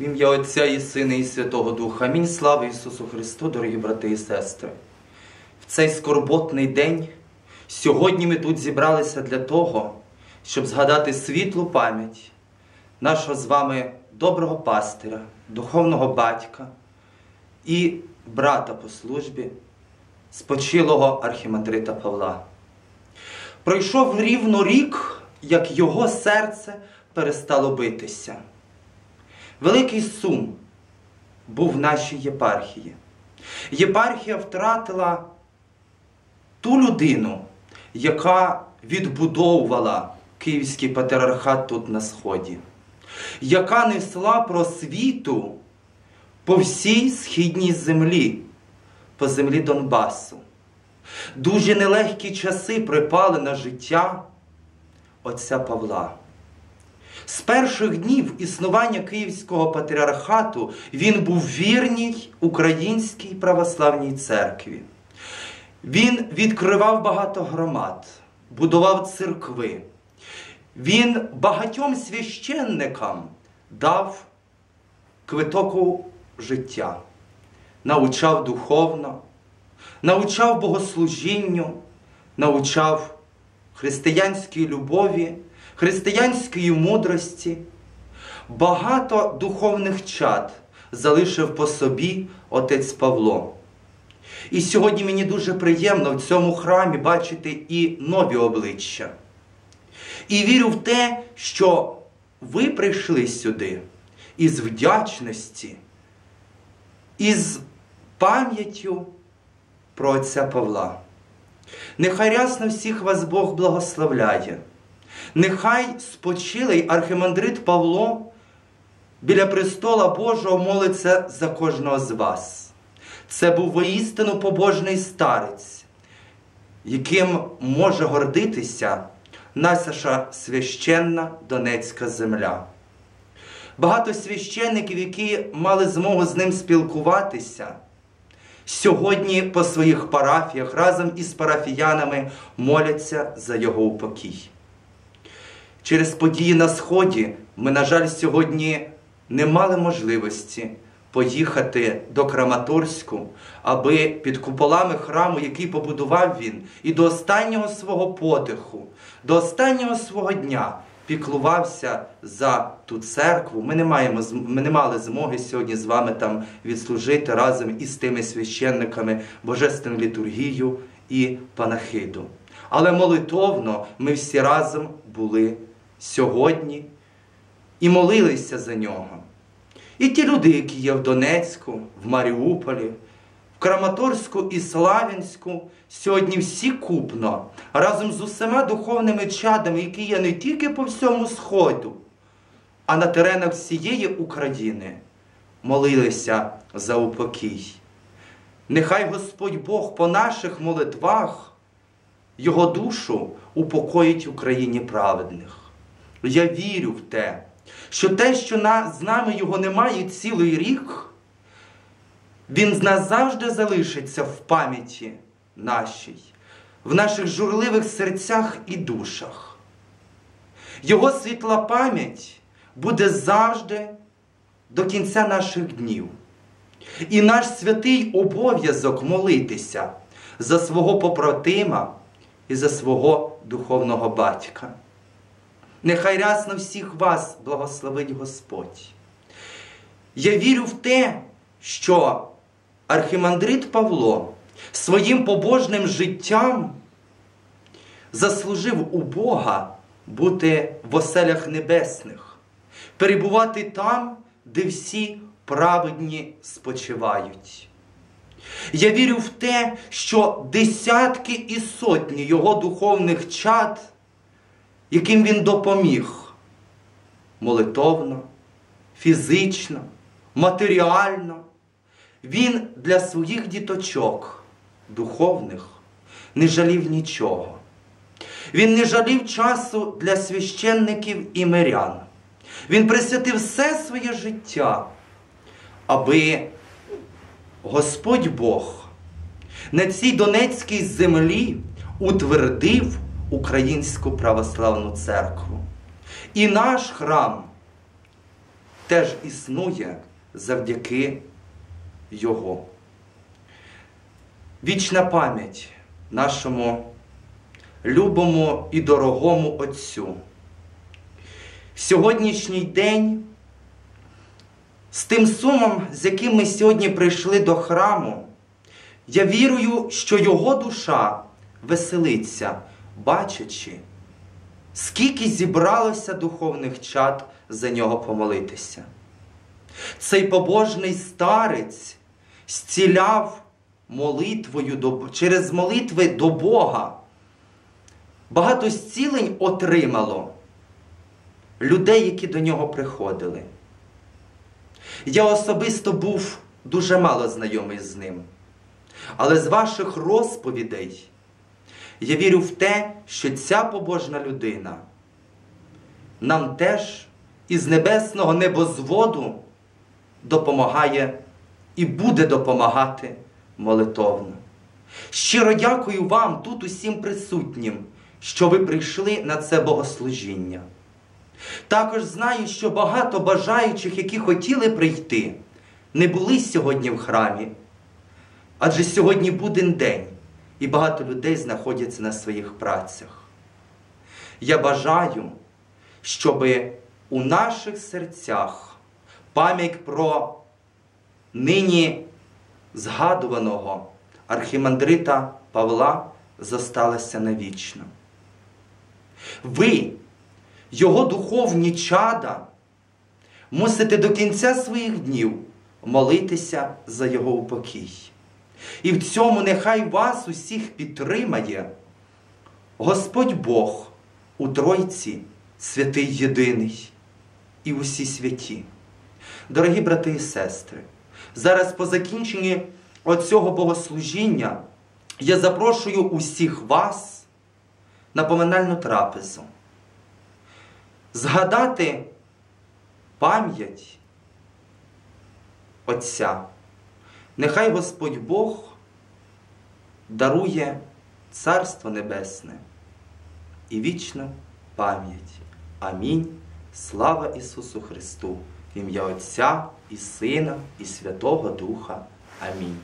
В ім'я Отця і Сина, і Святого Духа. Амінь. Слава Ісусу Христу, дорогі брати і сестри. В цей скорботний день сьогодні ми тут зібралися для того, щоб згадати світлу пам'ять нашого з вами доброго пастиря, духовного батька і брата по службі, спочилого архімандрита Павла. Пройшов рівно рік, як його серце перестало битися. Великий сум був в нашій єпархії. Єпархія втратила ту людину, яка відбудовувала Київський патріархат тут на Сході, яка несла просвіту по всій східній землі, по землі Донбасу. Дуже нелегкі часи припали на життя отця Павла. З перших днів існування Київського патріархату він був вірній Українській православній церкві. Він відкривав багато громад, будував церкви. Він багатьом священникам дав квиток у життя, навчав духовно, навчав богослужінню, навчав християнській любові християнської мудрості, багато духовних чад залишив по собі отець Павло. І сьогодні мені дуже приємно в цьому храмі бачити і нові обличчя. І вірю в те, що ви прийшли сюди із вдячності, із пам'яттю про отця Павла. Нехай рясно всіх вас Бог благословляє. Нехай спочилий архимандрит Павло біля престола Божого молиться за кожного з вас. Це був воістину побожний старець, яким може гордитися наша священна Донецька земля. Багато священників, які мали змогу з ним спілкуватися, сьогодні по своїх парафіях разом із парафіянами моляться за його упокій. Через події на Сході ми, на жаль, сьогодні не мали можливості поїхати до Краматорську, аби під куполами храму, який побудував він, і до останнього свого подиху, до останнього свого дня піклувався за ту церкву. Ми не маємо, ми не мали змоги сьогодні з вами там відслужити разом із тими священниками Божественну літургію і панахиду. Але молитовно ми всі разом були сьогодні і молилися за нього. І ті люди, які є в Донецьку, в Маріуполі, в Краматорську і Славянську, сьогодні всі купно разом з усіма духовними чадами, які є не тільки по всьому Сходу, а на теренах всієї України, молилися за упокій. Нехай Господь Бог по наших молитвах Його душу упокоїть Україні праведних. Я вірю в те, що те, що на, з нами його немає цілий рік, він назавжди залишиться в пам'яті нашій, в наших журливих серцях і душах. Його світла пам'ять буде завжди до кінця наших днів. І наш святий обов'язок молитися за свого попротима і за свого духовного батька. Нехай рясно всіх вас благословить Господь. Я вірю в те, що архимандрит Павло своїм побожним життям заслужив у Бога бути в оселях небесних, перебувати там, де всі праведні спочивають. Я вірю в те, що десятки і сотні його духовних чад яким він допоміг молитовно, фізично, матеріально. Він для своїх діточок духовних не жалів нічого. Він не жалів часу для священників і мирян. Він присвятив все своє життя, аби Господь Бог на цій Донецькій землі утвердив Українську православну церкву. І наш храм теж існує завдяки Його. Вічна пам'ять нашому любому і дорогому Отцю. Сьогоднішній день з тим сумом, з яким ми сьогодні прийшли до храму, я вірую, що Його душа веселиться, бачачи, скільки зібралося духовних чад за нього помолитися. Цей побожний старець зціляв молитвою до, через молитви до Бога. Багато зцілень отримало людей, які до нього приходили. Я особисто був дуже мало знайомий з ним. Але з ваших розповідей я вірю в те, що ця побожна людина нам теж із небесного небозводу допомагає і буде допомагати молитовно. Щиро дякую вам, тут усім присутнім, що ви прийшли на це богослужіння. Також знаю, що багато бажаючих, які хотіли прийти, не були сьогодні в храмі. Адже сьогодні буден день, і багато людей знаходяться на своїх працях. Я бажаю, щоб у наших серцях пам'ять про нині згадуваного архімандрита Павла зосталася навічно. Ви, його духовні чада, мусите до кінця своїх днів молитися за його упокій. І в цьому нехай вас усіх підтримає Господь Бог у Тройці, святий єдиний і усі святі. Дорогі брати і сестри, зараз по закінченні оцього богослужіння я запрошую усіх вас на поминальну трапезу. Згадати пам'ять Отця. Нехай Господь Бог дарує Царство Небесне і вічну пам'ять. Амінь. Слава Ісусу Христу! В ім'я Отця і Сина, і Святого Духа. Амінь.